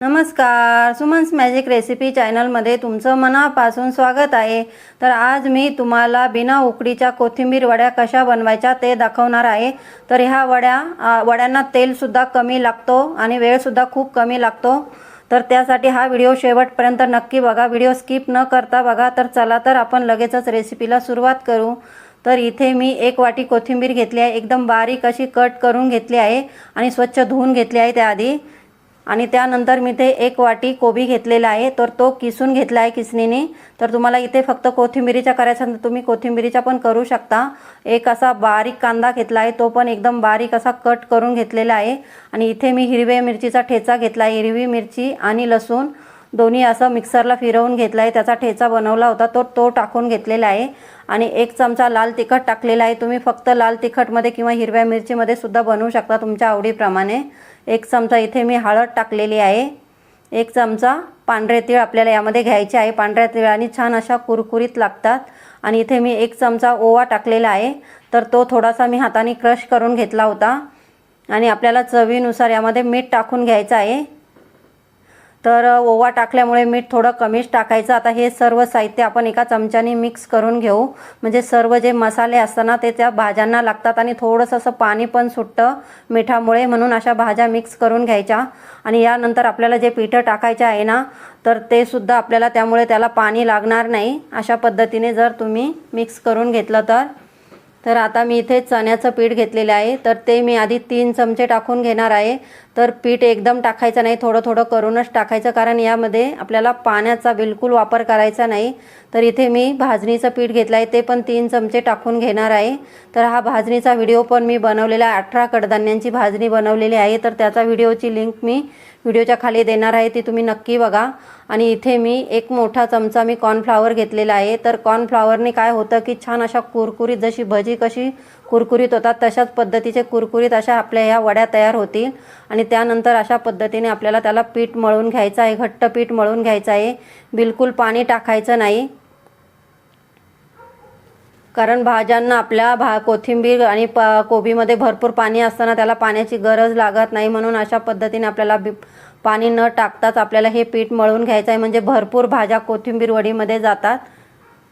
नमस्कार Suman's magic recipe चॅनलमध्ये तुमचं मनापासून स्वागत आहे. तर आज मी तुम्हाला बिना उकडीच्या कोथिंबीर वड्या कशा बनवायच्या ते दाखवणार आहे. तर ह्या वड्या वड्यांना तेलसुद्धा कमी लागतो आणि वेळसुद्धा खूप कमी लागतो. तर त्यासाठी हा व्हिडिओ शेवटपर्यंत नक्की बघा. व्हिडिओ स्किप न करता बघा. तर चला तर आपण लगेचच रेसिपीला सुरुवात करू. तर इथे मी एक वाटी कोथिंबीर घेतली आहे. एकदम बारीक अशी कट करून घेतली आहे आणि स्वच्छ धुवून घेतली आहे त्याआधी. आणि त्यानंतर मी ते एक वाटी कोबी घेतलेला आहे. तर तो किसून घेतला आहे किसणीने तर तुम्हाला इथे फक्त कोथिंबिरीचा करायचा तर तुम्ही कोथिंबिरीचा पण करू शकता. एक असा बारीक कांदा घेतला आहे. तो पण एकदम बारीक असा कट करून घेतलेला आहे. आणि इथे मी हिरव्या मिरचीचा ठेचा घेतला आहे. हिरवी मिरची आणि लसूण दोन्ही असं मिक्सरला फिरवून घेतला आहे. त्याचा ठेचा बनवला होता. तो तो टाकून घेतलेला आहे. आणि एक चमचा लाल तिखट टाकलेला आहे. तुम्ही फक्त लाल तिखटमध्ये किंवा हिरव्या मिरचीमध्ये सुद्धा बनवू शकता तुमच्या आवडीप्रमाणे. एक चमचा इथे मी हळद टाकलेली आहे. एक चमचा पांढरे तीळ आपल्याला यामध्ये घ्यायचे आहे. पांढऱ्या तिळाने छान अशा कुरकुरीत लागतात. आणि इथे मी एक चमचा ओवा टाकलेला आहे. तर तो थोडासा मी हाताने क्रश करून घेतला होता. आणि आपल्याला चवीनुसार यामध्ये मीठ टाकून घ्यायचं आहे. तर ओवा टाकल्यामुळे मीठ थोडं कमीच टाकायचं. आता हे सर्व साहित्य आपण एका चमच्याने मिक्स करून घेऊ. म्हणजे सर्व जे मसाले असताना ते त्या भाज्यांना लागतात आणि थोडंसं असं पाणी पण सुटतं मिठामुळे म्हणून अशा भाज्या मिक्स करून घ्यायच्या. आणि यानंतर आपल्याला जे पिठं टाकायचे आहे ना तर ते सुद्धा आपल्याला त्यामुळे त्याला पाणी लागणार नाही. अशा पद्धतीने जर तुम्ही मिक्स करून घेतलं तर. तर आता मी इथे चण्याचं पीठ घेतलेलं आहे. तर ते मी आधी तीन चमचे टाकून घेणार आहे. तर पीठ एकदम टाकायचं नाही थोडं थोडं करूनच टाकायचं कारण यामध्ये आपल्याला पाण्याचा बिलकुल वापर करायचा नाही. तर इथे मी भाजणीचं पीठ घेतलं आहे ते पण तीन चमचे टाकून घेणार आहे. तर हा भाजणीचा व्हिडिओ पण मी बनवलेला अठरा कडधान्यांची भाजणी बनवलेली आहे. तर त्याचा व्हिडिओची लिंक मी व्हिडिओच्या खाली देणार आहे ती तुम्ही नक्की बघा. आणि इथे मी एक मोठा चमचा मी कॉर्नफ्लावर घेतलेला आहे. तर कॉर्नफ्लावरने काय होतं की छान अशा कुरकुरीत जशी भजी कशी कुरकुरीत होतात तशाच पद्धतीचे कुरकुरीत अशा आपल्या ह्या वड्या तयार होतील. आणि त्यानंतर अशा पद्धतीने आपल्याला त्याला पीठ मळून घ्यायचं आहे घट्ट पीठ मळून घ्यायचं आहे. बिलकुल पाणी टाकायचं नाही. कारण भाज्यांना आपल्या भा कोथिंबीर आणि प कोबीमध्ये भरपूर पाणी असताना त्याला पाण्याची गरज लागत नाही म्हणून अशा पद्धतीने आपल्याला बी पाणी न टाकताच आपल्याला हे पीठ मळून घ्यायचं आहे. म्हणजे भरपूर भाज्या कोथिंबीर वडीमध्ये जातात.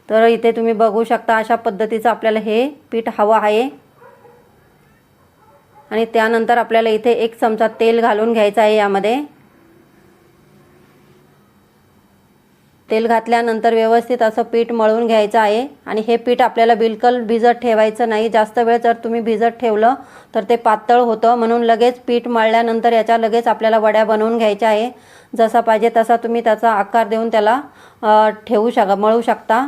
तर इथे तुम्ही बघू शकता अशा पद्धतीचं आपल्याला हे पीठ हवं आहे. आणि त्यानंतर आपल्याला इथे एक चमचा तेल घालून घ्यायचं आहे यामध्ये. तेल घातल्यानंतर व्यवस्थित असं पीठ मळून घ्यायचं आहे. आणि हे पीठ आपल्याला बिलकुल भिजत ठेवायचं नाही. जास्त वेळ जर तुम्ही भिजत ठेवलं तर ते पातळ होतं. म्हणून लगेच पीठ मळल्यानंतर याच्या लगेच आपल्याला वड्या बनवून घ्यायच्या आहे. जसा पाहिजे तसा तुम्ही त्याचा आकार देऊन त्याला ठेवू शका मळू शकता.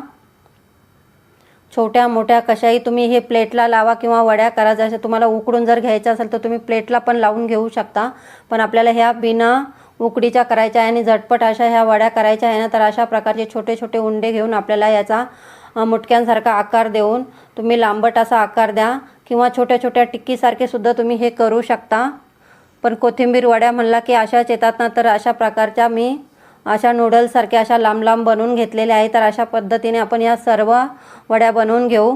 छोट्या मोठ्या कशाही तुम्ही हे प्लेटला लावा किंवा वड्या करा. जसं तुम्हाला उकडून जर घ्यायचं असेल तर तुम्ही प्लेटला पण लावून घेऊ शकता. पण आपल्याला ह्या बिना उकडीच्या करायच्या आहे आणि झटपट अशा ह्या वड्या करायच्या आहे ना तर अशा प्रकारचे छोटे छोटे उंडे घेऊन आपल्याला याचा मुटक्यांसारखा आकार देऊन तुम्ही लांबट असा आकार द्या किंवा छोट्या छोट्या टिक्कीसारखे सुद्धा तुम्ही हे करू शकता. पण कोथिंबीर वड्या म्हणला की अशाच येतात ना तर अशा प्रकारच्या मी अशा नूडल्ससारख्या अशा लांब लांब बनवून घेतलेल्या आहे तर अशा पद्धतीने आपण या सर्व वड्या बनवून घेऊ.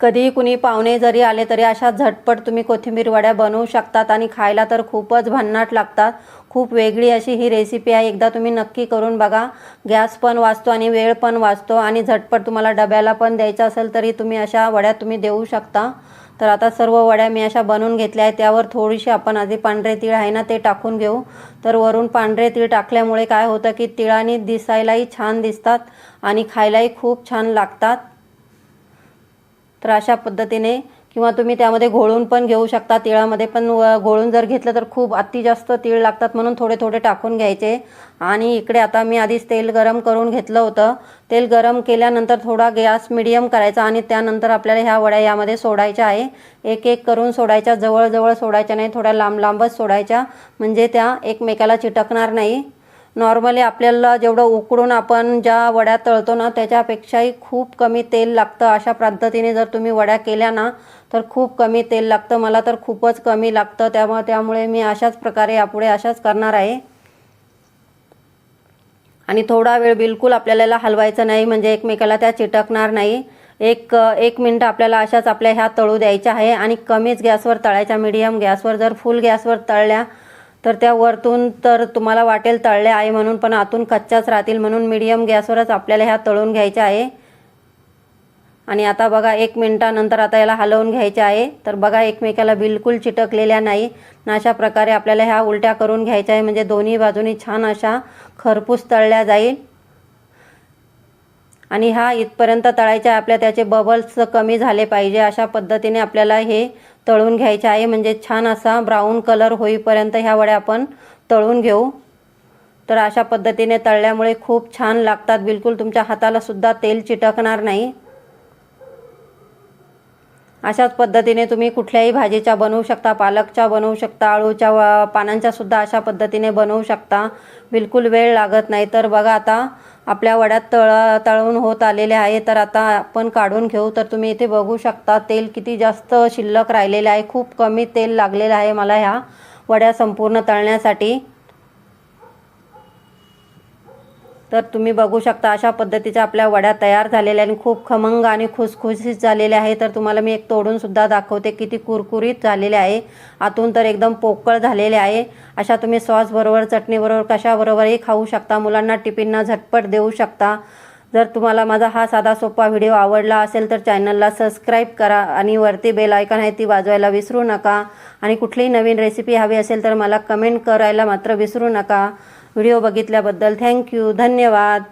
कधीही कुणी पाहुणे जरी आले तरी अशा झटपट तुम्ही कोथिंबीर वड्या बनवू शकतात आणि खायला तर खूपच भन्नाट लागतात. खूप वेगळी अशी ही रेसिपी आहे. एकदा तुम्ही नक्की करून बघा. गॅस पण वाचतो आणि वेळ पण वाचतो आणि झटपट तुम्हाला डब्याला पण द्यायचा असेल तरी तुम्ही अशा वड्या तुम्ही देऊ शकता. तर आता सर्व वड्या मी अशा बनवून घेतल्या आहेत. त्यावर थोडीशी आपण आधी पांढरे तीळ आहे ना ते टाकून घेऊ. तर वरून पांढरे तीळ टाकल्यामुळे काय होतं की तिळाने दिसायलाही छान दिसतात आणि खायलाही खूप छान लागतात. तर अशा पद्धतीने किंवा तुम्ही त्यामध्ये घोळून पण घेऊ शकता. तिळामध्ये पण व- घोळून जर घेतलं तर खूप अति जास्त तीळ लागतात म्हणून थोडे थोडे टाकून घ्यायचे. आणि इकडे आता मी आधीच तेल गरम करून घेतलं होतं. तेल गरम केल्यानंतर थोडा गॅस मिडियम करायचा आणि त्यानंतर आपल्याला ह्या वड्या यामध्ये सोडायच्या आहे. एक एक करून सोडायच्या जवळजवळ सोडायच्या नाही थोड्या लांब लांबच सोडायच्या. म्हणजे त्या एकमेकाला चिटकणार नाही. नॉर्मली आपल्याला जेवढं उकडून आपण ज्या वड्या तळतो ना त्याच्यापेक्षाही खूप कमी तेल लागतं. अशा पद्धतीने जर तुम्ही वड्या केल्या ना तर खूप कमी तेल लागतं. मला तर खूपच कमी लागतं. त्यामुळे त्यामुळे मी अशाच प्रकारे यापुढे अशाच करणार आहे. आणि थोडा वेळ बिलकुल आपल्याला हलवायचं नाही म्हणजे एकमेकाला त्या चिटकणार नाही. एक एक मिनटं आपल्याला अशाच आपल्या ह्या तळू द्यायच्या आहे. आणि कमीच गॅसवर तळायच्या मीडियम गॅसवर. जर फुल गॅसवर तळल्या तर त्या वरतून तर तुम्हाला वाटेल तळले आहे म्हणून पण आतून कच्च्याच राहतील म्हणून मिडियम गॅसवरच आपल्याला ह्या तळून घ्यायच्या आहे. आणि आता बघा एक मिनटानंतर आता याला हलवून घ्यायचे आहे. तर बघा एकमेकाला बिलकुल चिटकलेल्या नाही. अशा प्रकारे आपल्याला ह्या उलट्या करून घ्यायच्या आहे. म्हणजे दोन्ही बाजूनी छान अशा खरपूस तळल्या जाईल. आणि हा इथपर्यंत तळायच्या आहे. आपल्या त्याचे बबल्स कमी झाले पाहिजे अशा पद्धतीने आपल्याला हे तळून घ्यायचे आहे. म्हणजे छान असा ब्राऊन कलर होईपर्यंत ह्या वड्या आपण तळून घेऊ. तर अशा पद्धतीने तळल्यामुळे खूप छान लागतात. बिलकुल तुमच्या हातालासुद्धा तेल चिटकणार नाही. अशाच पद्धतीने तुम्ही कुठल्याही भाजीच्या बनवू शकता पालकच्या बनवू शकता आळूच्या पानांच्यासुद्धा पानांच्या सुद्धा अशा पद्धतीने बनवू शकता. बिलकुल वेळ लागत नाही. तर बघा आता आपल्या वड्यात तळ तळून होत आलेले आहे. तर आता आपण काढून घेऊ. तर तुम्ही इथे बघू शकता तेल किती जास्त शिल्लक राहिलेले आहे. खूप कमी तेल लागलेलं आहे मला ह्या वड्या संपूर्ण तळण्यासाठी. तर तुम्ही बघू शकता अशा पद्धतीच्या आपल्या वड्या तयार झालेल्या आणि खूप खमंग आणि खुसखुशीत झालेल्या आहे. तर तुम्हाला मी एक तोडूनसुद्धा दाखवते किती कुरकुरीत झालेले आहे. आतून तर एकदम पोकळ झालेले आहे. अशा तुम्ही सॉसबरोबर चटणीबरोबर कशाबरोबरही खाऊ शकता. मुलांना टिफिनना झटपट देऊ शकता. जर तुम्हाला माझा हा साधा सोपा व्हिडिओ आवडला असेल तर चॅनलला सबस्क्राईब करा आणि वरती बेल आयकॉन आहे ती वाजवायला विसरू नका. आणि कुठलीही नवीन रेसिपी हवी असेल तर मला कमेंट करायला मात्र विसरू नका. व्हिडिओ बघितल्याबद्दल थँक्यू धन्यवाद.